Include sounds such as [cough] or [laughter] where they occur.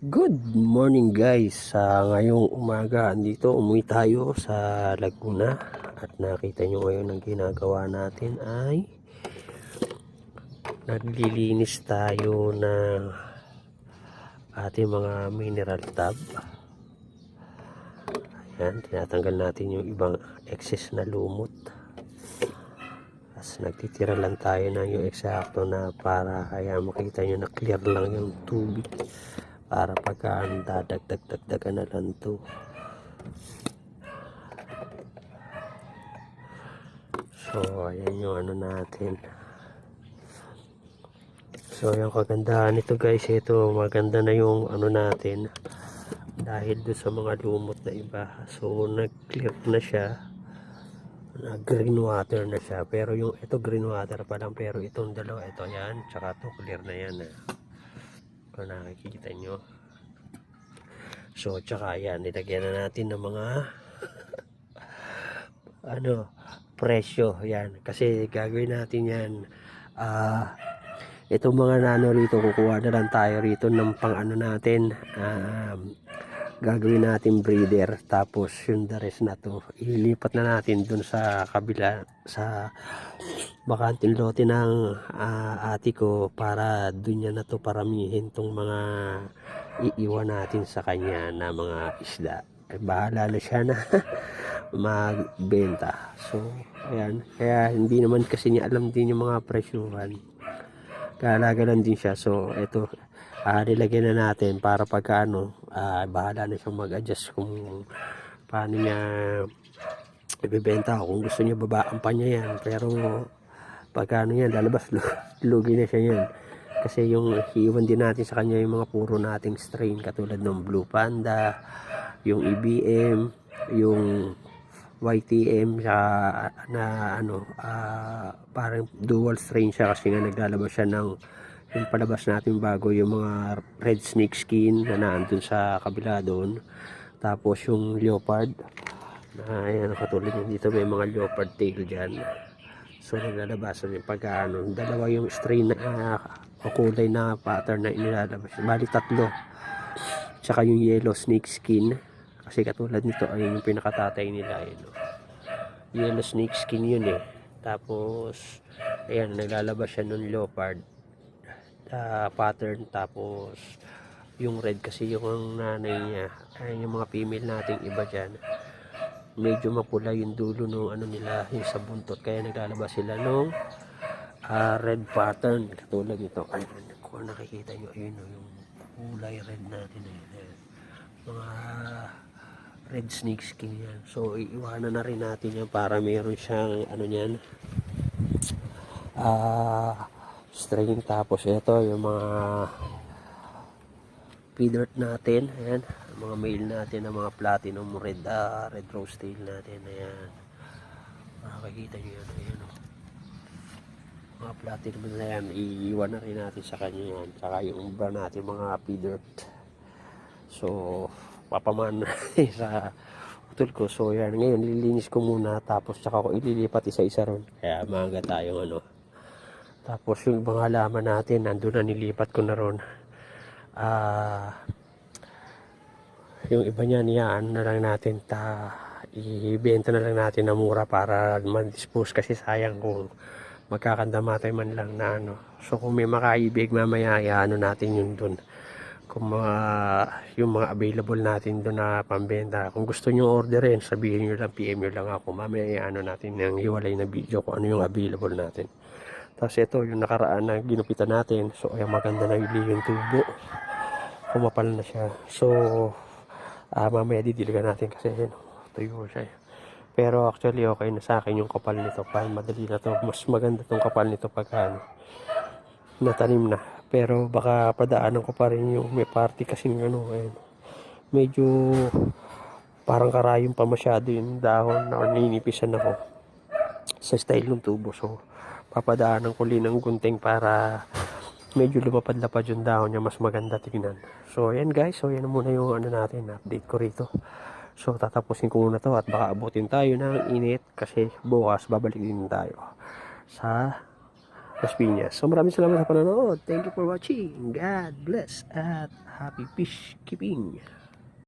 Good morning guys. Sa ngayong umaga, andito umuwi tayo sa Laguna at nakita nyo ngayon ang ginagawa natin ay naglilinis tayo ng ating mga mineral tub. Ayan, tinatanggal natin yung ibang excess na lumot. Tapos nagtitira lang tayo ng yung eksakto na para kaya makita nyo na clear lang yung tubig para pagka ang dadagdag-dagdagan na lang to. So ayan yung ano natin. So yung kagandahan nito guys ito maganda na yung ano natin. Dahil do sa mga lumot na iba. So nag clear na siya. Na green water na siya. Pero yung ito green water pa lang. Pero itong dalawa ito yan tsaka to clear na yan eh kung nakikita nyo. So tsaka yan nilagyan na natin ng mga [laughs] ano presyo yan kasi gagawin natin yan ah itong mga nano rito kukuha na lang tayo rito ng pang ano natin. Um, gagawin natin breeder. Tapos yung the rest na to. Ilipat na natin dun sa kabila sa bakanting lote ng ah, ate ko para dun niya na to paramihin tong mga iiwan natin sa kanya na mga isda. Eh, bahala na siya na [laughs] magbenta. So ayan. Kaya hindi naman kasi niya alam din yung mga presyuhan kaalaga lang din siya. So ito ah nilagyan na natin para pagka ano ah, bahala na siyang mag-adjust kung paano niya ibebenta kung gusto niya babaan pa niya yan. Pero pagka ano yan lalabas lu- lugi na siya yan. Kasi yung iwan din natin sa kanya yung mga puro nating strain katulad ng Blue Panda yung EBM yung YTM sa na ano ah, parang dual strain siya kasi nga naglalabas siya ng yung palabas natin bago yung mga red snake skin na nandun sa kabila doon. Tapos yung leopard na ayan katulad yun dito may mga leopard tail dyan. So naglalabasan yung pagka ano dalawa yung strain na uh, kulay na pattern na inilalabas. Bali tatlo. Tsaka yung yellow snake skin kasi katulad nito ay yung pinakatatay nila eh, no? yellow snake skin yun eh. Tapos ayan naglalabas siya ng leopard ah, pattern. Tapos yung red kasi yung nanay niya. Ay yung mga female nating iba dyan. Medyo mapula yung dulo no ano nila yung sa buntot. Kaya naglalabas sila nung ah, red pattern. Katulad nito. Ayun kung nakikita nyo ayun yung kulay red natin ayun, ayun. mga red snake skin yan. So iiwanan na rin natin yan para meron siyang ano yan ah string. Tapos ito yung mga feeder natin ayan mga male natin ang mga platinum red ah, red rose tail natin ayan. Makikita nyo yan ayan oh. mga platinum na yan iiwan na rin natin sa kanya yan. Saka yung umbra natin mga feeder so papaman [laughs] sa utol ko so yan ngayon lilinis ko muna tapos saka ko ililipat isa isa ron kaya maaga tayong ano tapos yung ibang halaman natin, nandun na nilipat ko na ron. Ah, yung iba niya niya, ano na lang natin, ta, ibenta na lang natin na mura para man-dispose kasi sayang kung magkakandamatay man lang na ano. So kung may makaibig mamaya, ano natin yun dun. Kung mga, yung mga available natin doon na pambenta. Kung gusto nyo orderin, sabihin nyo lang, PM nyo lang ako. Mamaya ano natin ng hiwalay na video kung ano yung available natin. Tapos ito, yung nakaraan na ginupitan natin. So, ay maganda na yung yung tubo. Kumapal na siya. So, ah mamaya didiligan natin kasi yun, tuyo siya. Pero actually, okay na sa akin yung kapal nito. Pa, madali na to. Mas maganda tong kapal nito pag ano, natanim na. Pero baka padaanan ko pa rin yung may party kasi ano, ayun. Medyo parang karayong pa masyado yung dahon na ninipisan ako sa style ng tubo. So, papadaanan ko rin ng gunting para medyo lumapad-lapad yung dahon niya mas maganda tingnan. So yan guys, so yan muna yung ano natin, update ko rito. So tatapusin ko muna to at baka abutin tayo ng init kasi bukas babalik din tayo sa Las Piñas. So maraming salamat sa panonood. Thank you for watching. God bless at happy fish keeping.